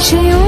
谁又